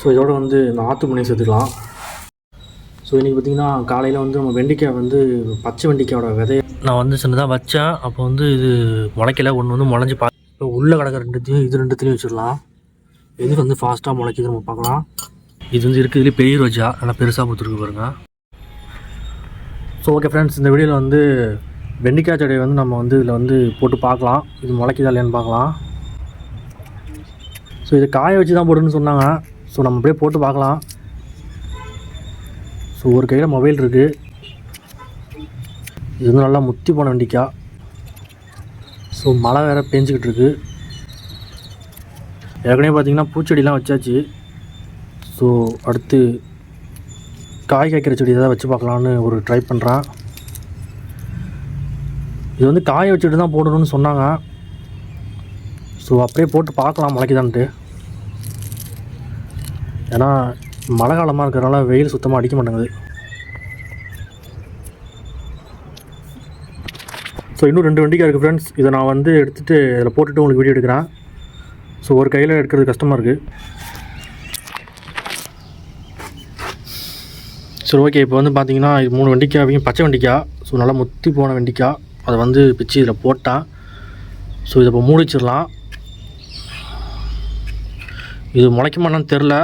So இதோட வந்து இந்த ஆற்று சேர்த்துக்கலாம். ஸோ இன்றைக்கி பார்த்திங்கன்னா காலையில் வந்து நம்ம வெண்டைக்காய் வந்து பச்சை வெண்டைக்காயோட விதையை நான் வந்து சின்னதாக வச்சேன். அப்போ வந்து இது முளைக்கல. ஒன்று வந்து முளைஞ்சி பா இப்போ உள்ளே கிடக்கிற ரெண்டுத்தையும் இது ரெண்டுத்தையும் வச்சிடலாம். எது வந்து ஃபாஸ்ட்டாக முளைக்குது நம்ம பார்க்கலாம். இது வந்து இருக்கிறதுலே பெரிய ரோஜா. நல்லா பெருசாக பொறுத்துருக்கு பாருங்க. ஸோ ஓகே ஃப்ரெண்ட்ஸ் இந்த வீடியோவில் வந்து வெண்டைக்காய் செடியை வந்து நம்ம வந்து இதில் வந்து போட்டு பார்க்கலாம். இது முளைக்குதா இல்லையான்னு பார்க்கலாம். ஸோ இது காய வச்சு தான் போடுன்னு சொன்னாங்க. ஸோ நம்ம அப்படியே போட்டு பார்க்கலாம். ஸோ ஒரு கையில் மொபைல் இருக்குது இது வந்து நல்லா முத்தி போன வண்டிக்கா. ஸோ மழை வேறு பேஞ்சிக்கிட்டு இருக்குது ஏற்கனவே பார்த்திங்கன்னா பூச்செடிலாம் வச்சாச்சு. ஸோ அடுத்து காய் காய்க்கிற செடி ஏதாவது வச்சு பார்க்கலான்னு ஒரு ட்ரை பண்ணுறான் இது வந்து காய வச்சுட்டு தான் போடணும்னு சொன்னாங்க. ஸோ அப்படியே போட்டு பார்க்கலாம் முளைக்குதான்ட்டு ஏன்னா மழை காலமாக இருக்கிறனால வெயில் சுத்தமாக அடிக்க மாட்டேங்குது. ஸோ இன்னும் ரெண்டு வண்டிக்காக இருக்குது ஃப்ரெண்ட்ஸ் இதை நான் வந்து எடுத்துகிட்டு இதில் போட்டுட்டு உங்களுக்கு வீடியோ எடுக்கிறேன். ஸோ ஒரு கையில் எடுக்கிறது கஷ்டமாக இருக்குது சரி ஓகே இப்போ வந்து பார்த்தீங்கன்னா இது மூணு வெண்டிக்காயும் பச்சை வெண்டிக்காய் ஸோ நல்லா முத்தி போன வெண்டிக்காய் அதை வந்து பிச்சு இதில் போட்டேன். ஸோ இதை இப்போ மூடிச்சிடலாம். இது முளைக்குமான்னு தெரில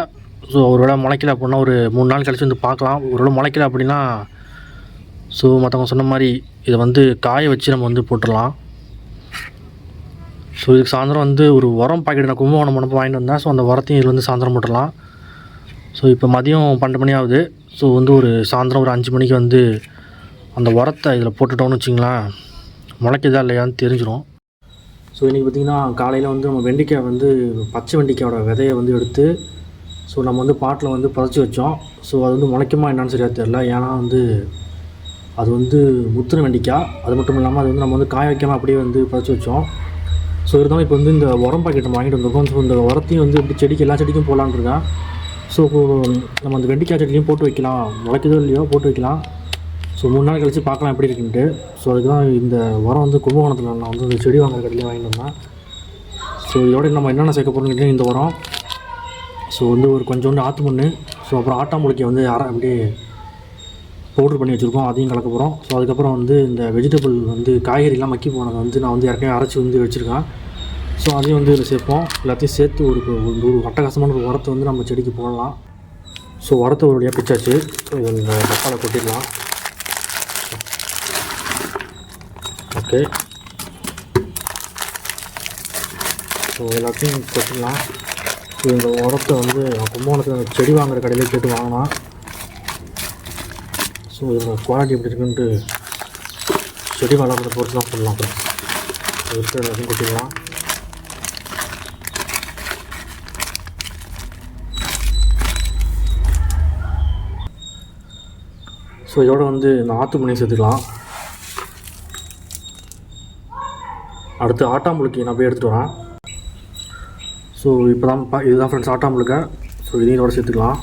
ஸோ ஒரு வேளை முளைக்கல அப்படின்னா ஒரு மூணு நாள் கழிச்சு வந்து பார்க்கலாம். ஒரு வேளை முளைக்கல அப்படின்னா ஸோ மற்றவங்க சொன்ன மாதிரி இதை வந்து காய வச்சு நம்ம வந்து போட்டுடலாம். ஸோ இதுக்கு சாயந்தரம் வந்து ஒரு உரம் பாக்கெட் நான் கும்பகோணம் போனப்போ வாங்கிட்டு வந்தேன். ஸோ அந்த உரத்தையும் இதில் வந்து சாயந்தரம் போட்டுடலாம். ஸோ இப்போ மதியம் பன்னெண்டு மணி ஆகுது. ஸோ வந்து ஒரு சாயந்தரம் ஒரு அஞ்சு மணிக்கு வந்து அந்த உரத்தை இதில் போட்டுட்டோம்னு வச்சிங்களேன். முளைக்குதா இல்லையான்னு தெரிஞ்சிடும் ஸோ இன்றைக்கி பார்த்திங்கன்னா காலையில் வந்து நம்ம வெண்டைக்காய் வந்து பச்சை வெண்டைக்காயோட விதையை வந்து எடுத்து ஸோ நம்ம வந்து பாட்டில் வந்து புதைச்சி வச்சோம். ஸோ அது வந்து முளைக்குமா என்னன்னு சரியாக தெரில ஏன்னா வந்து அது வந்து முத்துன வெண்டிக்காய். அது மட்டும் இல்லாமல் அது வந்து நம்ம வந்து காய வைக்காமல் அப்படியே வந்து புதைச்சி வச்சோம். ஸோ இருந்தாலும் இப்போ வந்து இந்த உரம் பாக்கெட் நம்ம வாங்கிட்டு வந்திருக்கோம். ஸோ இந்த உரத்தையும் வந்து இப்படி செடிக்கு எல்லா செடிக்கும் போடலான்னு இருக்கேன். ஸோ நம்ம அந்த வெண்டிக்காய் செடியும் போட்டு வைக்கலாம். முளைக்குதோ இல்லையோ போட்டு வைக்கலாம். ஸோ மூணு நாள் கழித்து பார்க்கலாம் எப்படி இருக்குன்ட்டு. ஸோ அதுக்கு தான் இந்த உரம் வந்து கும்பகோணத்தில் நான் வந்து இந்த செடி வாங்குற கடையிலேயே வாங்கிட்டு வந்தேன். ஸோ இதோட நம்ம என்னென்ன சேர்க்க போகிறோம்னு இந்த உரம். ஸோ வந்து ஒரு கொஞ்சோண்டு ஆற்று மண் ஸோ அப்புறம் ஆட்டாம்புளிக்கை வந்து அரை அப்படியே பவுட்ரு பண்ணி வச்சுருக்கோம். அதையும் கலக்க போகிறோம் ஸோ அதுக்கப்புறம் வந்து இந்த வெஜிடபிள் வந்து காய்கறிலாம் மக்கி போனதை வந்து நான் வந்து ஏற்கனவே அரைச்சி வந்து வச்சுருக்கேன். ஸோ அதையும் வந்து இதில் சேர்ப்போம். எல்லாத்தையும் சேர்த்து ஒரு ஒரு ஒரு அட்டகாசமான ஒரு உரத்தை வந்து நம்ம செடிக்கு போடலாம். ஸோ உரத்தை ஒரு வழியாக பிச்சாச்சு. இதில் இந்த டப்பாவில் கொட்டிடலாம். ஓகே ஸோ எல்லாத்தையும் கொட்டிடலாம். எங்கள் உரத்தை வந்து நான் கும்பகோணத்தில் அந்த செடி வாங்குற கடையில் கேட்டு வாங்கினேன் ஸோ இதோட குவாலிட்டி எப்படி இருக்குன்ட்டு செடி வளர்கிறத பொறுத்து தான் சொல்லலாம் அப்புறம் இருக்கிற எல்லாத்தையும் கொட்டிடலாம். ஸோ இதோட வந்து இந்த ஆற்று மணி சேர்த்துக்கலாம். அடுத்து ஆட்டாம்புழுக்கி நான் போய் எடுத்துகிட்டு வரேன். ஸோ இப்போ தான் பா இதுதான் ஃப்ரெண்ட்ஸ் ஆட்டாம்புழுக்க ஸோ இதையும் இதோட சேர்த்துக்கலாம்.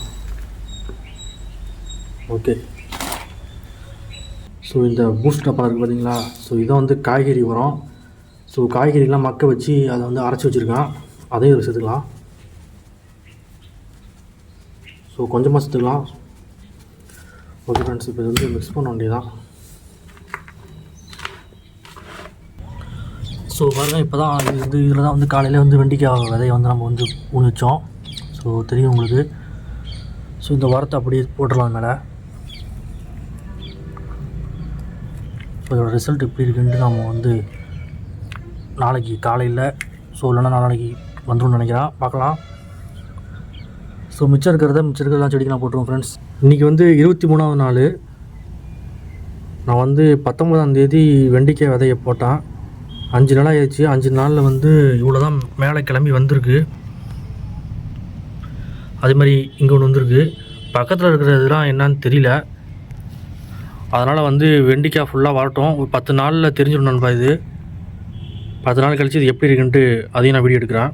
ஓகே ஸோ இந்த பூஸ்ட் டப்பா இருக்குது பார்த்தீங்களா ஸோ இதை வந்து காய்கறி உரம். ஸோ காய்கறிலாம் மக்க வச்சு அதை வந்து அரைச்சி வச்சுருக்கேன். அதையும் இதில் சேர்த்துக்கலாம். ஸோ கொஞ்சமாக சேர்த்துக்கலாம். ஓகே ஃப்ரெண்ட்ஸ் இப்போ இது வந்து மிக்ஸ் பண்ண வேண்டியதான் ஸோ பாருங்க இப்போ தான் இது வந்து இதில் தான் வந்து காலையில் வந்து வெண்டிக்காய் விதையை வந்து நம்ம வந்து உணிச்சோம் ஸோ தெரியும் உங்களுக்கு. ஸோ இந்த வாரத்தை அப்படியே போட்டுடலாம் மேலே. ஸோ இதோட ரிசல்ட் எப்படி இருக்குன்ட்டு நம்ம வந்து நாளைக்கு காலையில் ஸோ இல்லைன்னா நாளைக்கு வந்துடும் நினைக்கிறேன். பார்க்கலாம். ஸோ மிச்சம் இருக்கிறத மிச்சம் இருக்கிறதா செடிக்கு நான் போட்டுருவோம் ஃப்ரெண்ட்ஸ் இன்றைக்கி வந்து இருபத்தி மூணாவது நாள். நான் வந்து பத்தொன்பதாம் தேதி வெண்டிக்காய் விதையை போட்டேன். அஞ்சு நாள் ஆயிடுச்சு அஞ்சு நாளில் வந்து இவ்வளோ தான் மேலே கிளம்பி வந்திருக்கு. அதே மாதிரி இங்கே ஒன்று வந்திருக்கு. பக்கத்தில் இருக்கிற இதெல்லாம் என்னன்னு தெரியல. அதனால் வந்து வெண்டிக்காய் ஃபுல்லாக வரட்டும். ஒரு பத்து நாளில் தெரிஞ்சிடும் நண்பா இது. பத்து நாள் கழித்து இது எப்படி இருக்குன்ட்டு அதையும் நான் வீடியோ எடுக்கிறேன்.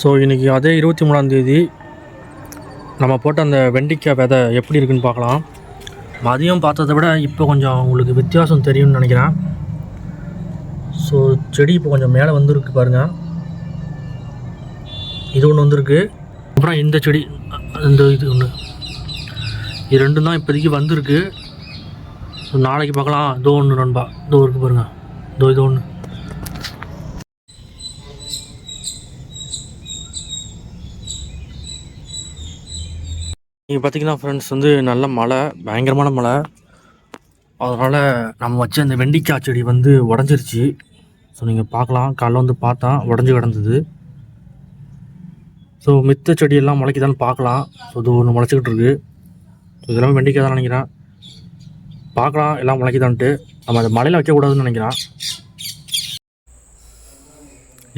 ஸோ இன்றைக்கி அதே இருபத்தி மூணாந்தேதி நம்ம போட்ட அந்த வெண்டிக்காய் விதை எப்படி இருக்குன்னு பார்க்கலாம். மதியம் பார்த்ததை விட இப்போ கொஞ்சம் உங்களுக்கு வித்தியாசம் தெரியும்னு நினைக்கிறேன். ஸோ செடி இப்போ கொஞ்சம் மேலே வந்துருக்கு பாருங்கள் இது ஒன்று வந்திருக்கு. அப்புறம் இந்த செடி இந்த இது ஒன்று இது ரெண்டும் தான் இப்போதைக்கு வந்திருக்கு. ஸோ நாளைக்கு பார்க்கலாம். இதோ ஒன்று நண்பா. இதோ இருக்கு பாருங்கள் இதோ இது ஒன்று நீங்கள் பார்த்தீங்கன்னா ஃப்ரெண்ட்ஸ் வந்து நல்ல மழை பயங்கரமான மழை. அதனால் நம்ம வச்ச அந்த வெண்டிக்காய் செடி வந்து உடஞ்சிருச்சு. ஸோ நீங்கள் பார்க்கலாம். காலைல வந்து பார்த்தா உடஞ்சி கிடந்தது. ஸோ மித்த செடியெல்லாம் முளைக்குதான்னு பார்க்கலாம். ஸோ இது ஒன்று முளைச்சிக்கிட்டு இருக்குது ஸோ இதெல்லாம் வெண்டிக்காய் தான் நினைக்கிறேன். பார்க்கலாம். எல்லாம் முளைக்குதான்ட்டு. நம்ம அதை மழையில் வைக்கக்கூடாதுன்னு நினைக்கிறேன்.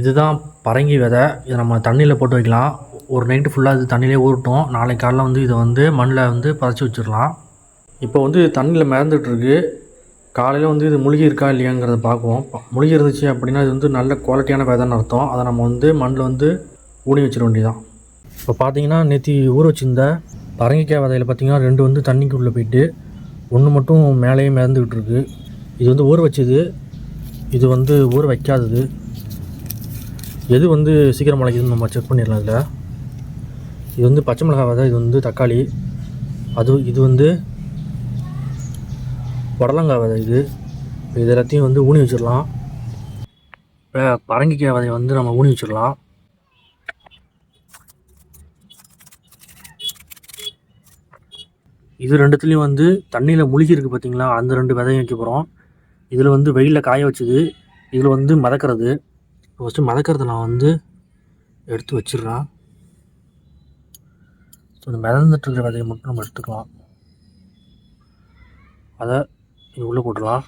இதுதான் பரங்கி விதை. இதை நம்ம தண்ணியில் போட்டு வைக்கலாம். ஒரு நைட்டு ஃபுல்லாக இது தண்ணியிலே ஊறட்டும். நாளைக்கு காலையில் வந்து இதை வந்து மண்ணில் வந்து பதச்சி வச்சிடலாம். இப்போ வந்து தண்ணியில் மிதந்துட்டுருக்கு. காலையில் வந்து இது முழுகி இருக்கா இல்லையாங்கிறத பார்க்குவோம். முழுகி இருந்துச்சு அப்படின்னா இது வந்து நல்ல குவாலிட்டியான விதைன்னு அர்த்தம். அதை நம்ம வந்து மண்ணில் வந்து ஊனி வச்சிட வேண்டியதான் இப்போ பார்த்தீங்கன்னா நேற்று ஊற வச்சிருந்த பரங்கிக்காய் விதையில் பார்த்தீங்கன்னா ரெண்டு வந்து தண்ணிக்குள்ளே போயிட்டு ஒன்று மட்டும் மேலேயே மிதந்துக்கிட்டு இருக்கு இது வந்து ஊற வச்சது. இது வந்து ஊற வைக்காதது. எது வந்து சீக்கிரம் முளைக்குதுன்னு நம்ம செக் பண்ணிடலாம் இதில். இது வந்து பச்சை மிளகாய் விதை இது வந்து தக்காளி. அது இது வந்து புடலங்காய் விதை இது. இது எல்லாத்தையும் வந்து ஊனி வச்சிடலாம். பரங்கிக்காய் விதையை வந்து நம்ம ஊனி வச்சிடலாம். இது ரெண்டுத்துலேயும் வந்து தண்ணியில் முழுகி இருக்குது பார்த்தீங்களா அந்த ரெண்டு விதையும் வைக்க போகிறோம் இதில் வந்து வெயிலில் காய வச்சது. இதில் வந்து மதக்கிறது. ஃபஸ்ட்டு மதக்கிறத நான் வந்து எடுத்து வச்சிடுறேன். ஸோ இந்த மிதந்துட்டு இருக்கிற விதையை மட்டும் நம்ம எடுத்துக்கலாம். அதை இது உள்ளே போட்டுடலாம்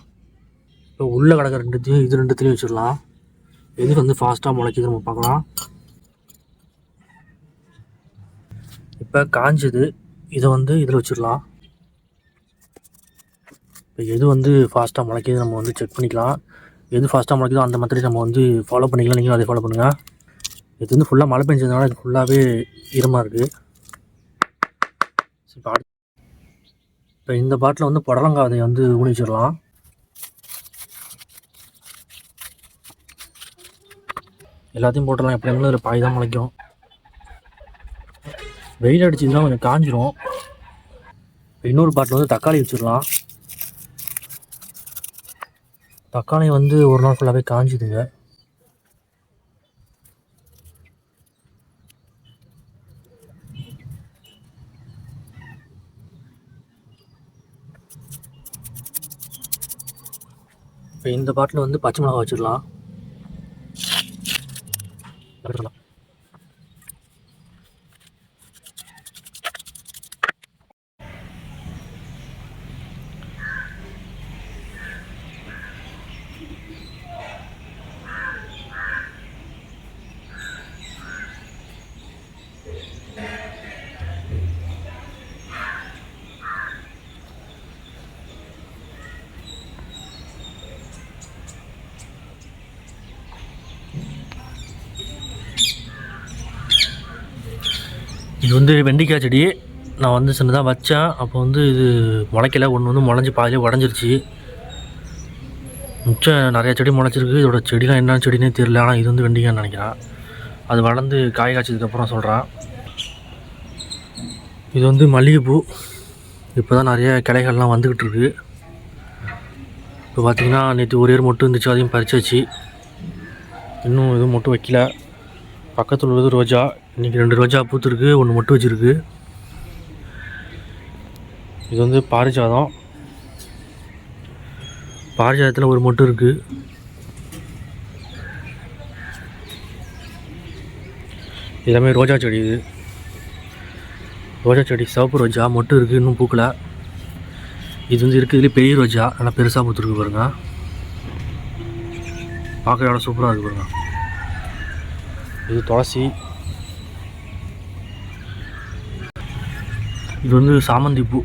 இப்போ உள்ளே கிடக்கிற ரெண்டுத்தையும் இது ரெண்டுத்துலேயும் வச்சிடலாம். எது வந்து ஃபாஸ்ட்டாக முளைக்குது நம்ம பார்க்கலாம். இப்போ காஞ்சது இதை வந்து இதில் வச்சிடலாம். இப்போ எது வந்து ஃபாஸ்ட்டாக முளைக்குது நம்ம வந்து செக் பண்ணிக்கலாம். எது ஃபாஸ்ட்டாக முளைக்குதோ அந்த மாதிரி நம்ம வந்து ஃபாலோ பண்ணிக்கலாம். நீங்களும் அதை ஃபாலோ பண்ணுங்கள் இது வந்து ஃபுல்லாக மழை பெஞ்சதுனால இது ஃபுல்லாகவே ஈரமாக இருக்குது இப்போ அடுத்து இப்போ இந்த பாட்டில் வந்து புடலங்காதை வந்து ஊனி வச்சிடலாம் எல்லாத்தையும் போட்டலாம் எப்படி இருந்தாலும் பாய் தான் முளைக்கும். வெயில் அடிச்சதுன்னா கொஞ்சம் காஞ்சிரும். இன்னொரு பாட்டில் வந்து தக்காளி வச்சிடலாம். தக்காளி வந்து ஒரு நாள் ஃபுல்லாகவே காஞ்சுதுங்க. இப்போ இந்த பாட்டில் வந்து பச்சை மிளகா வச்சிடலாம் இது வந்து வெண்டைக்காய் செடி. நான் வந்து சின்னதாக வச்சேன். அப்போ வந்து இது முளைக்கல. ஒன்று வந்து முளைஞ்சி பாதிலே உடஞ்சிருச்சு. மிச்சம் நிறைய செடி முளைச்சிருக்கு. இதோட செடிலாம் என்ன செடினே தெரியல. ஆனால் இது வந்து வெண்டைக்காய்னு நினைக்கிறேன். அது வளர்ந்து காய் காய்ச்சதுக்கப்புறம் சொல்கிறேன் இது வந்து மல்லிகைப்பூ. இப்போ தான் நிறைய கிளைகள்லாம் வந்துக்கிட்டு இருக்கு. இப்போ பார்த்திங்கன்னா நேற்று ஒரு ஏர் மட்டும் இருந்துச்சு. அதையும் பறிச்சாச்சு. இன்னும் எதுவும் மட்டும் வைக்கல. பக்கத்தில் உள்ளது ரோஜா. இன்றைக்கி ரெண்டு ரோஜா பூத்துருக்கு ஒன்று மட்டும் வச்சுருக்கு. இது வந்து பாரிஜாதம். பாரிஜாதத்தில் ஒரு மொட்டு இருக்குது எல்லாமே ரோஜா செடி இது. ரோஜா செடி சிவப்பு ரோஜா மொட்டு இருக்குது இன்னும் பூக்கலை. இது வந்து இருக்கிறதுலே பெரிய ரோஜா நல்லா பெருசாக பூத்துருக்கு பாருங்க. பார்க்குற எவ்வளோ சூப்பராக இருக்குது பாருங்க. இது துளசி. இது வந்து சாமந்தி பூ